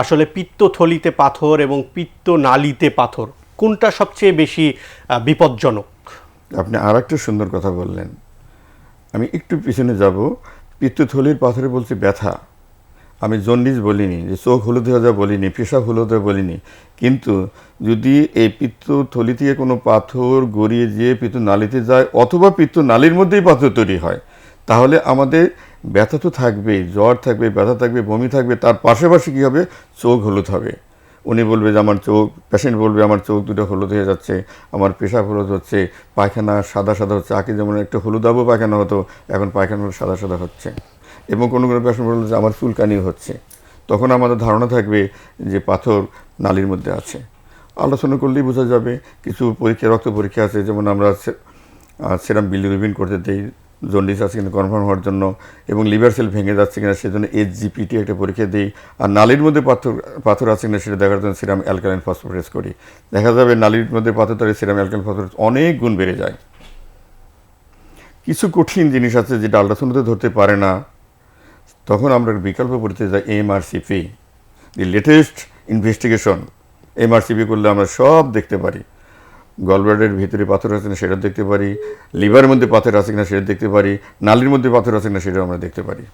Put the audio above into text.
আসলে পিত্তথলিতে পাথর এবং পিত্ত নালিতে পাথর, কোনটা সবচেয়ে বেশি বিপজ্জনক? আপনি আর একটা সুন্দর কথা বললেন। আমি একটু পিছনে যাব। পিত্তথলির পাথরে বলছি ব্যথা। আমি জন্ডিস বলিনি, যে চোখ হলুদ হয়ে বলিনি, পেশাব হলুদ হয়ে বলিনি। কিন্তু যদি এই পিত্তথলি থেকে কোনো পাথর গড়িয়ে যেয়ে পিত্ত নালিতে যায়, অথবা পিত্ত নালির মধ্যেই পাথর তৈরি হয়, তাহলে আমাদের ব্যথা তো থাকবেই, জ্বর থাকবে, ব্যথা থাকবে, বমি থাকবে, তার পাশাপাশি কী হবে? চোখ হলুদ হবে। উনি বলবে যে, আমার চোখ পেশেন্ট বলবে, আমার চোখ দুটো হলুদ হয়ে যাচ্ছে, আমার পেশাব হলুদ হচ্ছে, পায়খানা সাদা সাদা হচ্ছে আগে যেমন একটু হলুদাবো পায়খানা হতো, এখন পায়খানা সাদা সাদা হচ্ছে। এবং কোনো কোনো পেশেন্ট বলল যে, আমার চুলকানিও হচ্ছে। তখন আমাদের ধারণা থাকবে যে, পাথর নালীর মধ্যে আছে। আলোচনা করলেই বোঝা যাবে, কিছু পরীক্ষা, রক্ত পরীক্ষা আছে, যেমন আমরা সেরাম বিলিরুবিন করতে দিই জন্ডিস আছে কিনা কনফার্ম হওয়ার জন্য এবং লিভার সেল ভেঙে যাচ্ছে কিনা সেজন্য এইচ জিপিটি একটা পরীক্ষা দিই। আর নালীর মধ্যে পাথর পাথর আছে কিনা সেটা দেখার জন্য সিরাম অ্যালকালাইন ফসফোরেস করি। দেখা যাবে নালির মধ্যে পাথর তাহলে সিরাম অ্যালকালাইন ফসফোরেস অনেক গুণ বেড়ে যায়। কিছু কঠিন জিনিস আছে যেটা আল্ট্রাসাউন্ডে ধরতে পারে না। তখন আমরা বিকল্প পড়তে যাই MRCP the latest investigation MRCP করলে আমরা সব দেখতে পারি। গলব্লাডের ভিতরে পাথর আছে না সেটা দেখতে পারি, লিভারের মধ্যে পাথর আছে কিনা সেটা দেখতে পারি, নালির মধ্যে পাথর আছে কিনা সেটাও আমরা দেখতে পারি।